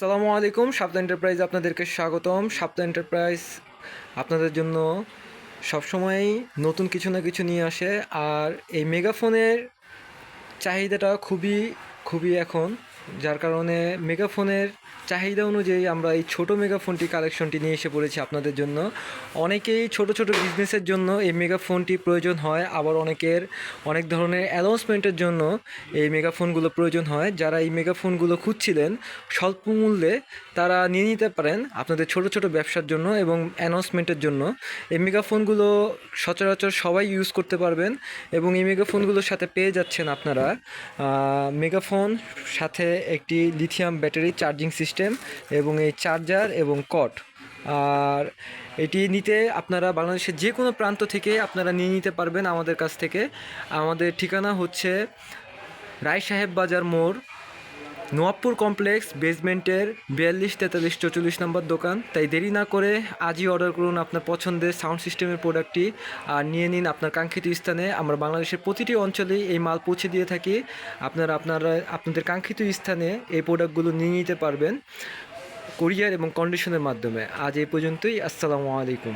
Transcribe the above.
আসসালামু আলাইকুম সাপ্তাহ এন্টারপ্রাইজ আপনাদেরকে স্বাগতম। সাপ্তাহ এন্টারপ্রাইজ আপনাদের জন্য সবসময়ই নতুন কিছু না কিছু নিয়ে আসে। আর এই মেগাফোনের চাহিদাটা খুবই খুবই এখন যার কারণে মেগাফোনের চাহিদা অনুযায়ী আমরা এই ছোট মেগাফোনটি কালেকশনটি নিয়ে এসে পড়েছি আপনাদের জন্য। অনেকেই ছোট ছোট বিজনেসের জন্য এই মেগাফোনটি প্রয়োজন হয়, আবার অনেকের অনেক ধরনের অ্যানাউন্সমেন্টের জন্য এই মেগাফোনগুলো প্রয়োজন হয়। যারা এই মেগাফোনগুলো খুঁজছিলেন, স্বল্প মূল্যে তারা নিয়ে নিতে পারেন আপনাদের ছোট ছোট ব্যবসার জন্য এবং অ্যানাউন্সমেন্টের জন্য। এই মেগাফোনগুলো সচরাচর সবাই ইউজ করতে পারবেন এবং এই মেগাফোনগুলোর সাথে পেয়ে যাচ্ছেন আপনারা। মেগাফোন সাথে একটি লিথিয়াম ব্যাটারি চার্জিং সিস্টেম এবং এই চার্জার এবং কট আর এটি নিতে আপনারা বাংলাদেশের যে কোনো প্রান্ত থেকে আপনারা নিয়ে নিতে পারবেন আমাদের কাছ থেকে। আমাদের ঠিকানা হচ্ছে রায় সাহেব বাজার মোড় নোয়াবপুর কমপ্লেক্স বেসমেন্টের বিয়াল্লিশ, তেতাল্লিশ, চৌচল্লিশ নম্বর দোকান। তাই দেরি না করে আজই অর্ডার করুন আপনার পছন্দের সাউন্ড সিস্টেমের প্রোডাক্টটি আর নিয়ে নিন আপনার কাঙ্ক্ষিত স্থানে। আমরা বাংলাদেশের প্রতিটি অঞ্চলেই এই মাল পৌঁছে দিয়ে থাকি। আপনারা আপনারা, আপনাদের কাঙ্ক্ষিত স্থানে এই প্রোডাক্টগুলো নিয়ে নিতে পারবেন। কুরিয়ার এবং কন্ডিশনের মাধ্যমে। আজ এই পর্যন্তই। আসসালামু আলাইকুম।